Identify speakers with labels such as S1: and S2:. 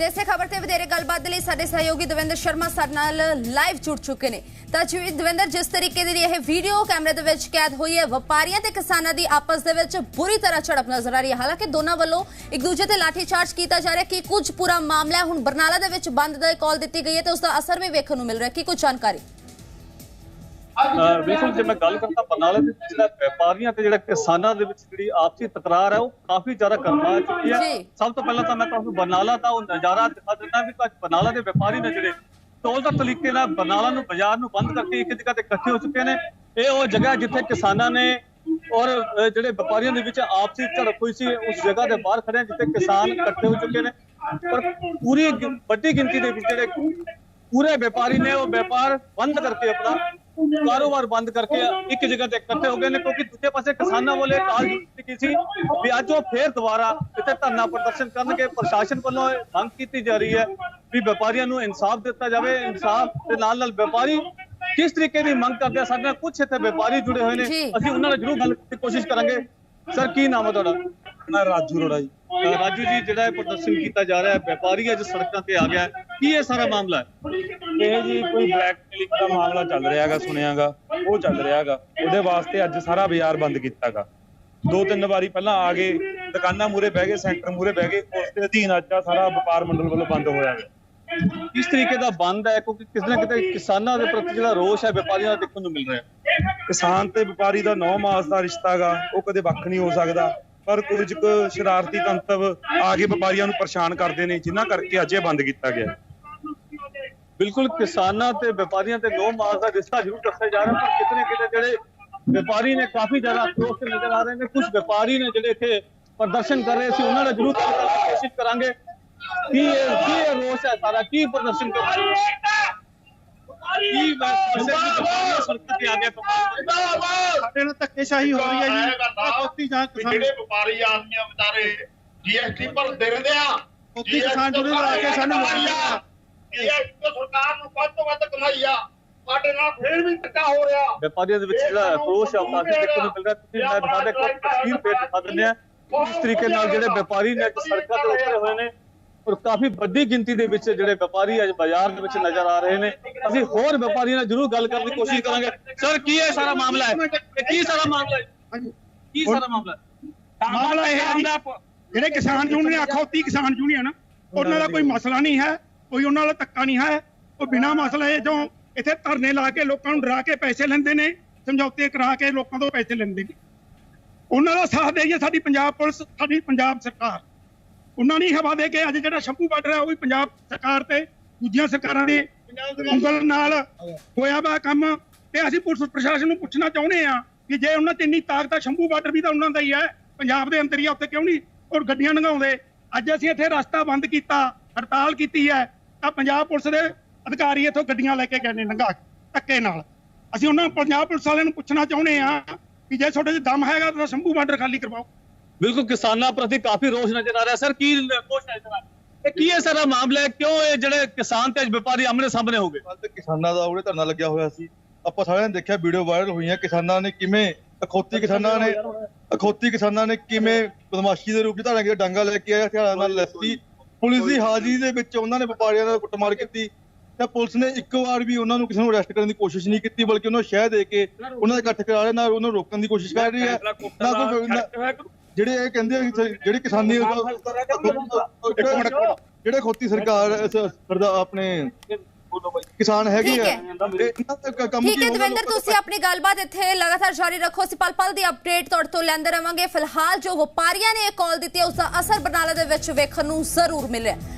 S1: ਤੇ ਇਸੇ ਖਬਰ ਤੇ ਵਧੇਰੇ ਗੱਲਬਾਤ ਲਈ ਸਾਡੇ ਸਹਿਯੋਗੀ ਦਵਿੰਦਰ ਸ਼ਰਮਾ ਸਾਡੇ ਨਾਲ ਲਾਈਵ ਜੁੜ ਚੁੱਕੇ ਨੇ। ਤਾਂ ਜੀ ਦਵਿੰਦਰ, ਜਿਸ ਤਰੀਕੇ ਦੀ ਇਹ ਵੀਡੀਓ ਕੈਮਰੇ ਦੇ ਵਿੱਚ ਕੈਦ ਹੋਈ ਹੈ, ਵਪਾਰੀਆਂ ਤੇ ਕਿਸਾਨਾਂ ਦੀ ਆਪਸ ਦੇ ਵਿੱਚ ਬੁਰੀ ਤਰ੍ਹਾਂ ਝੜਪ ਨਜ਼ਰ ਆ ਰਹੀ ਹੈ। ਹਾਲਾਂਕਿ ਦੋਨਾਂ ਵੱਲੋਂ ਇੱਕ ਦੂਜੇ ਤੇ ਲਾਠੀਚਾਰਜ ਕੀਤਾ ਜਾ ਰਿਹਾ ਕਿ ਕੁਝ ਪੂਰਾ ਮਾਮਲਾ ਹੁਣ ਬਰਨਾਲਾ ਦੇ ਵਿੱਚ ਬੰਦ ਦਾ ਕਾਲ ਦਿੱਤੀ ਗਈ ਹੈ ਤੇ ਉਸ ਦਾ ਅਸਰ ਵੀ ਵੇਖਣ ਨੂੰ ਮਿਲ ਰਿਹਾ ਕੀ ਕੁਝ ਜਾਣਕਾਰੀ?
S2: ਬਿਲਕੁਲ ਜੇ ਮੈਂ ਗੱਲ ਕਰਦਾ ਬਰਨਾਲੇ ਦੇ ਜਿਹੜਾ ਵਪਾਰੀਆਂ ਤੇ ਜਿਹੜਾ ਕਿਸਾਨਾਂ ਦੇ ਵਿੱਚ ਜਿਹੜੀ ਆਪਸੀ ਤਕਰਾਰ ਹੈ ਉਹ ਕਾਫੀ ਜ਼ਿਆਦਾ ਕਰਵਾ ਚੁੱਕੀ ਹੈ। ਸਭ ਤੋਂ ਪਹਿਲਾਂ ਤਾਂ ਮੈਂ ਤੁਹਾਨੂੰ ਬਰਨਾਲਾ ਦਾ ਉਹ ਨਜ਼ਾਰਾ ਦਿਖਾ ਦਿੰਦਾ ਵੀ ਅੱਜ ਬਰਨਾਲਾ ਦੇ ਵਪਾਰੀ ਨੇ ਜਿਹੜੇ। ਟੋਲ ਦਾ ਤਰੀਕੇ ਨਾਲ ਬਰਨਾਲਾ ਨੂੰ ਬਾਜ਼ਾਰ ਨੂੰ ਬੰਦ ਕਰਕੇ ਇੱਕ ਜਗ੍ਹਾ ਤੇ ਇਕੱਠੇ ਹੋ ਚੁੱਕੇ ਨੇ। ਇਹ ਉਹ ਜਗ੍ਹਾ ਜਿੱਥੇ ਕਿਸਾਨਾਂ ਨੇ ਔਰ ਜਿਹੜੇ ਵਪਾਰੀਆਂ ਦੇ ਵਿੱਚ ਆਪਸੀ ਝੜਪ ਹੋਈ ਸੀ ਉਸ ਜਗ੍ਹਾ ਦੇ ਬਾਹਰ ਖੜੇ ਜਿੱਥੇ ਕਿਸਾਨ ਇਕੱਠੇ ਹੋ ਚੁੱਕੇ ਨੇ। ਪਰ ਪੂਰੀ ਵੱਡੀ ਗਿਣਤੀ ਦੇ ਵਿੱਚ ਜਿਹੜੇ ਪੂਰੇ ਵਪਾਰੀ ਨੇ ਉਹ ਵਪਾਰ ਬੰਦ ਕਰਕੇ ਆਪਣਾ ਕਾਰੋਬਾਰ ਬੰਦ ਕਰਕੇ ਇੱਕ ਜਗ੍ਹਾ ਤੇ ਇਕੱਠੇ ਹੋ ਗਏ ਨੇ ਕਿਉਂਕਿ ਦੂਜੇ ਪਾਸੇ ਕਿਸਾਨਾਂ ਵੱਲੋਂ ਕਾਲ ਕੀਤੀ ਗਈ ਸੀ ਵੀ ਅੱਜ ਉਹ ਫੇਰ ਦੁਬਾਰਾ ਇੱਥੇ ਧਰਨਾ ਪ੍ਰਦਰਸ਼ਨ ਕਰਨਗੇ। ਪ੍ਰਸ਼ਾਸਨ ਵੱਲੋਂ ਇਹ ਮੰਗ ਕੀਤੀ ਜਾ ਰਹੀ ਹੈ ਵੀ ਵਪਾਰੀਆਂ ਨੂੰ ਇਨਸਾਫ ਦਿੱਤਾ ਜਾਵੇ। ਇਨਸਾਫ ਦੇ ਨਾਲ ਨਾਲ ਵਪਾਰੀ ਕਿਸ ਤਰੀਕੇ ਦੀ ਮੰਗ ਕਰਦੇ ਆ? ਸਾਡੇ ਨਾਲ ਕੁਝ ਇੱਥੇ ਵਪਾਰੀ ਜੁੜੇ ਹੋਏ ਨੇ। ਅਸੀਂ ਉਹਨਾਂ ਨਾਲ ਜ਼ਰੂਰ ਗੱਲ ਕਰਨ ਦੀ ਕੋਸ਼ਿਸ਼ ਕਰਾਂਗੇ। ਸਰ ਕੀ ਨਾਮ ਹੈ ਤੁਹਾਡਾ?
S3: ਮੈਂ ਰਾਜੂ ਰੋੜਾ ਜੀ।
S2: ਰਾਜੂ ਜੀ ਜਿਹੜਾ ਇਹ ਪ੍ਰਦਰਸ਼ਨ ਕੀਤਾ ਜਾ ਰਿਹਾ ਹੈ ਵਪਾਰੀ ਅੱਜ ਸੜਕਾਂ ਤੇ ਆ ਗਿਆ ਕੀ ਇਹ ਸਾਰਾ ਮਾਮਲਾ ਹੈ?
S3: ਇਹ ਜੀ ਕੋਈ ਬਲੈਕ ਕਲਿੱਕ ਦਾ ਮਾਮਲਾ ਚੱਲ ਰਿਹਾਗਾ ਸੁਣਿਆਗਾ ਉਹ ਚੱਲ ਰਿਹਾਗਾ। ਉਹਦੇ ਵਾਸਤੇ ਅੱਜ ਸਾਰਾ ਬਾਜ਼ਾਰ ਬੰਦ ਕੀਤਾਗਾ। ਦੋ ਤਿੰਨ ਵਾਰੀ ਪਹਿਲਾਂ ਆ ਗਏ ਦੁਕਾਨਾਂ ਮੂਰੇ ਬਹਿ ਗਏ ਸੈਂਟਰ ਮੂਰੇ ਬਹਿ ਗਏ ਉਸ ਦੇ ਅਧੀਨ ਅੱਜ ਆ ਸਾਰਾ ਵਪਾਰ ਮੰਡਲ ਵੱਲੋਂ ਬੰਦ ਹੋਇਆ ਹੈ।
S2: ਕਿਸ ਤਰੀਕੇ ਦਾ ਬੰਦ ਹੈ? ਕਿਉਂਕਿ ਕਿਸੇ ਨਾ ਕਿਤੇ ਕਿਸਾਨਾਂ ਦੇ ਪ੍ਰਤੀ ਜਿਹੜਾ ਰੋਸ਼ ਹੈ ਵਪਾਰੀਆਂ ਦਾ ਦੇਖਣ ਨੂੰ ਮਿਲ ਰਿਹਾ ਹੈ।
S3: ਕਿਸਾਨ ਤੇ ਵਪਾਰੀ ਦਾ 9 ਮਾਸ ਦਾ ਰਿਸ਼ਤਾਗਾ ਉਹ ਕਦੇ ਵੱਖ ਨਹੀਂ ਹੋ ਸਕਦਾ। ਪਰ ਕੁਝ ਕੁ ਸ਼ਰਾਰਤੀ ਤੰਤਵ ਆ ਕੇ ਵਪਾਰੀਆਂ ਨੂੰ ਪਰੇਸ਼ਾਨ ਕਰਦੇ ਨੇ ਜਿਨ੍ਹਾਂ ਕਰਕੇ ਅੱਜ ਇਹ ਬੰਦ ਕੀਤਾ ਗਿਆ ਹੈ।
S2: ਬਿਲਕੁਲ ਕਿਸਾਨਾਂ ਤੇ ਵਪਾਰੀਆਂ ਤੇ ਨੋ ਮਾਸ ਦਾ ਰਿਸ਼ਤਾ ਜ਼ਰੂਰ ਦੱਸਿਆ ਜਾ ਰਿਹਾ ਪਰ ਕਿਤੇ ਨਾ ਕਿਤੇ ਜਿਹੜੇ ਵਪਾਰੀ ਨੇ ਕਾਫੀ ਜ਼ਿਆਦਾ ਅਫਸੋਸ ਤੇ ਨਜ਼ਰ ਆ ਰਹੇ ਨੇ। ਕੁਝ ਵਪਾਰੀ ਨੇ ਜਿਹੜੇ ਇੱਥੇ ਪ੍ਰਦਰਸ਼ਨ ਕਰ ਰਹੇ ਸੀ ਉਹਨਾਂ ਨਾਲ ਜ਼ਰੂਰ ਕਰਨ ਦੀ ਕੋਸ਼ਿਸ਼ ਕਰਾਂਗੇ। ਕੀ ਇਹ ਕੀ ਇਹ ਰੋਸ ਹੈ ਸਾਰਾ? ਕੀ ਪ੍ਰਦਰਸ਼ਨ ਕਰ ਰਹੇ ਕੀ ਸਰਕਾਰ ਆ ਗਿਆ
S4: ਸਾਡੇ ਨਾਲ ਧੱਕੇਸ਼ਾਹੀ ਹੋ ਰਹੀ ਹੈ ਜੀ। ਖੋਤੀ ਜਾਂ ਕਿਸਾਨ
S5: ਜਿਹੜੇ ਵਪਾਰੀ ਆਦਮੀ ਆ ਵਿਚਾਰੇ ਜੀਐਸਟੀ ਭਰਦੇ ਰਹਿੰਦੇ ਆ।
S4: ਖੋਤੀ ਕਿਸਾਨ ਜੁੜੇ ਲਾ ਕੇ ਸਾਨੂੰ
S5: ਸਰਕਾਰ ਨੂੰ ਵੱਧ ਤੋਂ ਵੱਧ ਕਮਾਈ ਆ ਸਾਡੇ ਨਾਲ ਫੇਰ ਵੀ ਧੱਕਾ ਹੋ ਰਿਹਾ।
S2: ਵਪਾਰੀਆਂ ਦੇ ਵਿੱਚ ਜਿਹੜਾ ਰੋਸ਼ ਹੈ ਉਹ ਕਾਫੀ ਦੇਖਣ ਨੂੰ ਮਿਲ ਰਿਹਾ ਤੁਸੀਂ ਮੈਂ ਦਿਖਾ ਦੇ ਕੋਈ ਤਸਵੀਰ ਪੇਸ਼ ਦਿਖਾ ਦਿੰਦੇ ਆ ਇਸ ਤਰੀਕੇ ਨਾਲ ਜਿਹੜੇ ਵਪਾਰੀ ਨੇ ਅੱਜ ਸੜਕਾਂ ਤੇ ਉਤਰੇ ਹੋਏ ਨੇ ਔਰ ਕਾਫੀ ਵੱਡੀ ਗਿਣਤੀ ਦੇ ਵਿੱਚ ਜਿਹੜੇ ਵਪਾਰੀ ਅੱਜ ਬਾਜ਼ਾਰ ਦੇ ਵਿੱਚ ਨਜ਼ਰ ਆ ਰਹੇ ਨੇ। ਅਸੀਂ ਹੋਰ ਵਪਾਰੀਆਂ ਨਾਲ ਜ਼ਰੂਰ ਗੱਲ ਕਰਨ ਦੀ ਕੋਸ਼ਿਸ਼ ਕਰਾਂਗੇ। ਸਰ ਕੀ ਇਹ ਸਾਰਾ ਮਾਮਲਾ ਹੈ? ਇਹ ਕੀ ਸਾਰਾ ਮਾਮਲਾ ਹੈ? ਕੀ ਸਾਰਾ ਮਾਮਲਾ ਹੈ?
S4: ਮਾਮਲਾ ਇਹ ਹੈ ਜੀ, ਜਿਹੜੇ ਯੂਨੀਅਨ ਕਿਸਾਨ ਯੂਨੀਅਨ ਉਹਨਾਂ ਦਾ ਕੋਈ ਮਸਲਾ ਨਹੀਂ ਹੈ। ਕੋਈ ਉਹਨਾਂ ਦਾ ਧੱਕਾ ਨਹੀਂ ਹੈ। ਉਹ ਬਿਨਾਂ ਮਸਲੇ ਜੋ ਇੱਥੇ ਧਰਨੇ ਲਾ ਕੇ ਲੋਕਾਂ ਨੂੰ ਡਰਾ ਕੇ ਪੈਸੇ ਲੈਂਦੇ ਨੇ ਸਮਝੌਤੇ ਕਰਾ ਕੇ ਲੋਕਾਂ ਤੋਂ ਪੈਸੇ ਲੈਂਦੇ ਨੇ। ਉਹਨਾਂ ਦਾ ਸਾਥ ਦੇਈਏ ਸਾਡੀ ਪੰਜਾਬ ਪੁਲਿਸ ਸਾਡੀ ਪੰਜਾਬ ਸਰਕਾਰ। ਉਹਨਾਂ ਨੇ ਹਵਾ ਦੇ ਕੇ ਅੱਜ ਜਿਹੜਾ ਸ਼ੰਭੂ ਬਾਰਡਰ ਹੈ ਉਹ ਵੀ ਪੰਜਾਬ ਸਰਕਾਰ ਤੇ ਦੂਜੀਆਂ ਸਰਕਾਰਾਂ ਦੇ ਉਂਗਲ ਨਾਲ ਹੋਇਆ ਵਾ ਕੰਮ। ਤੇ ਅਸੀਂ ਪੁਲਿਸ ਪ੍ਰਸ਼ਾਸਨ ਨੂੰ ਪੁੱਛਣਾ ਚਾਹੁੰਦੇ ਆ ਕਿ ਜੇ ਉਹਨਾਂ 'ਚ ਇੰਨੀ ਤਾਕਤ ਆ ਸ਼ੰਭੂ ਬਾਰਡਰ ਵੀ ਤਾਂ ਉਹਨਾਂ ਦਾ ਹੀ ਹੈ। ਪੰਜਾਬ ਦੇ ਅੰਦਰ ਹੀ ਆ ਉੱਥੇ ਕਿਉਂ ਨਹੀਂ? ਔਰ ਗੱਡੀਆਂ ਲੰਘਾਉਂਦੇ। ਅੱਜ ਅਸੀਂ ਇੱਥੇ ਰਸਤਾ ਬੰਦ ਕੀਤਾ ਹੜਤਾਲ ਕੀਤੀ ਹੈ। ਤਾਂ ਪੰਜਾਬ ਪੁਲਿਸ ਦੇ ਅਧਿਕਾਰੀ ਇੱਥੋਂ ਗੱਡੀਆਂ ਲੈ ਕੇ ਗਏ ਨੇ ਲੰਘਾ ਕੇ ਧੱਕੇ ਨਾਲ। ਅਸੀਂ ਉਹਨਾਂ ਪੰਜਾਬ ਪੁਲਿਸ ਵਾਲਿਆਂ ਨੂੰ ਪੁੱਛਣਾ ਚਾਹੁੰਦੇ ਆ ਕਿ ਜੇ ਤੁਹਾਡੇ 'ਚ ਦਮ ਹੈਗਾ ਤਾਂ ਸ਼ੰਭੂ ਬਾਰਡਰ ਖਾਲੀ ਕਰਵਾਓ।
S2: ਬਿਲਕੁਲ ਕਿਸਾਨਾਂ ਪ੍ਰਤੀ ਕਾਫੀ ਰੋਸ਼ ਨਜ਼ਰ ਆ ਰਿਹਾ। ਸਰ ਕੀ ਰੋਸ਼ ਨਜ਼ਰ ਆ ਇਹ ਕੀ ਹੈ ਸਾਰਾ ਮਾਮਲਾ? ਹੈ ਕਿਉਂ ਇਹ ਜਿਹੜੇ ਕਿਸਾਨ ਤੇ ਵਪਾਰੀ ਆਮਣੇ ਸਾਹਮਣੇ ਹੋ ਗਏ?
S6: ਕੱਲ ਤੇ ਕਿਸਾਨਾਂ ਦਾ ਉਹਨੇ ਧਰਨਾ ਲੱਗਿਆ ਹੋਇਆ ਸੀ। ਆਪਾਂ ਸਾਰਿਆਂ ਨੇ ਦੇਖਿਆ ਵੀਡੀਓ ਵਾਇਰਲ ਹੋਈਆਂ। ਕਿਸਾਨਾਂ ਨੇ ਕਿਵੇਂ ਅਖੌਤੀ ਕਿਸਾਨਾਂ ਨੇ ਅਖੌਤੀ ਕਿਸਾਨਾਂ ਨੇ ਕਿਵੇਂ ਬਦਮਾਸ਼ੀ ਦੇ ਰੂਪ ਚ ਧਾਰਾਂਗੇ ਡਾਂਗਾ ਲੈ ਕੇ ਆਏ ਹਥਿਆਰਾਂ ਨਾਲ ਲੈਤੀ। ਪੁਲਿਸ ਦੀ ਹਾਜ਼ਰੀ ਦੇ ਵਿੱਚ ਉਹਨਾਂ ਨੇ ਵਪਾਰੀਆਂ ਨਾਲ ਕੁੱਟਮਾਰ ਕੀਤੀ ਤੇ ਪੁਲਿਸ ਨੇ ਇੱਕ ਵਾਰ ਵੀ ਉਹਨਾਂ ਨੂੰ ਕਿਸੇ ਨੂੰ ਅਰੈਸਟ ਕਰਨ ਦੀ ਕੋਸ਼ਿਸ਼ ਨਹੀਂ ਕੀਤੀ ਬਲਕਿ ਉਹਨਾਂ ਨੂੰ ਸ਼ਹਿ ਦੇ ਕੇ ਉਹਨਾਂ ਦੇ ਇਕੱਠ ਕਰਾ ਰਹੇ ਨਾਲ ਉਹਨਾਂ ਨੂੰ ਰੋਕਣ ਦੀ ਕੋਸ਼ਿਸ਼ ਕਰ ਰਹੀ ਹੈ ਨਾ ਕੋਈ ਨਾ- ਜਿਹੜੇ ਇਹ ਕਹਿੰਦੇ ਜਿਹੜੀ ਕਿਸਾਨੀ। ਜਿਹੜੇ ਖੋਤੀ ਸਰਕਾਰ ਆਪਣੇ ਕਿਸਾਨ ਹੈਗੇ
S1: ਠੀਕ
S6: ਆ।
S1: ਠੀਕ
S6: ਕੀ
S1: ਹੈ ਦਵਿੰਦਰ ਤੁਸੀਂ ਆਪਣੀ ਗੱਲਬਾਤ ਇੱਥੇ ਲਗਾਤਾਰ ਜਾਰੀ ਰੱਖੋ। ਅਸੀਂ ਪਲ ਪਲ ਦੀ ਅਪਡੇਟ ਤੁਹਾਡੇ ਤੋਂ ਲੈਂਦੇ ਰਵਾਂਗੇ। ਫਿਲਹਾਲ ਜੋ ਵਪਾਰੀਆਂ ਨੇ ਇਹ ਕਾਲ ਦਿੱਤੀ ਹੈ ਉਸ ਦਾ ਅਸਰ ਬਰਨਾਲਾ ਦੇ ਵਿੱਚ ਵੇਖਣ ਨੂੰ ਜ਼ਰੂਰ ਮਿਲਿਆ।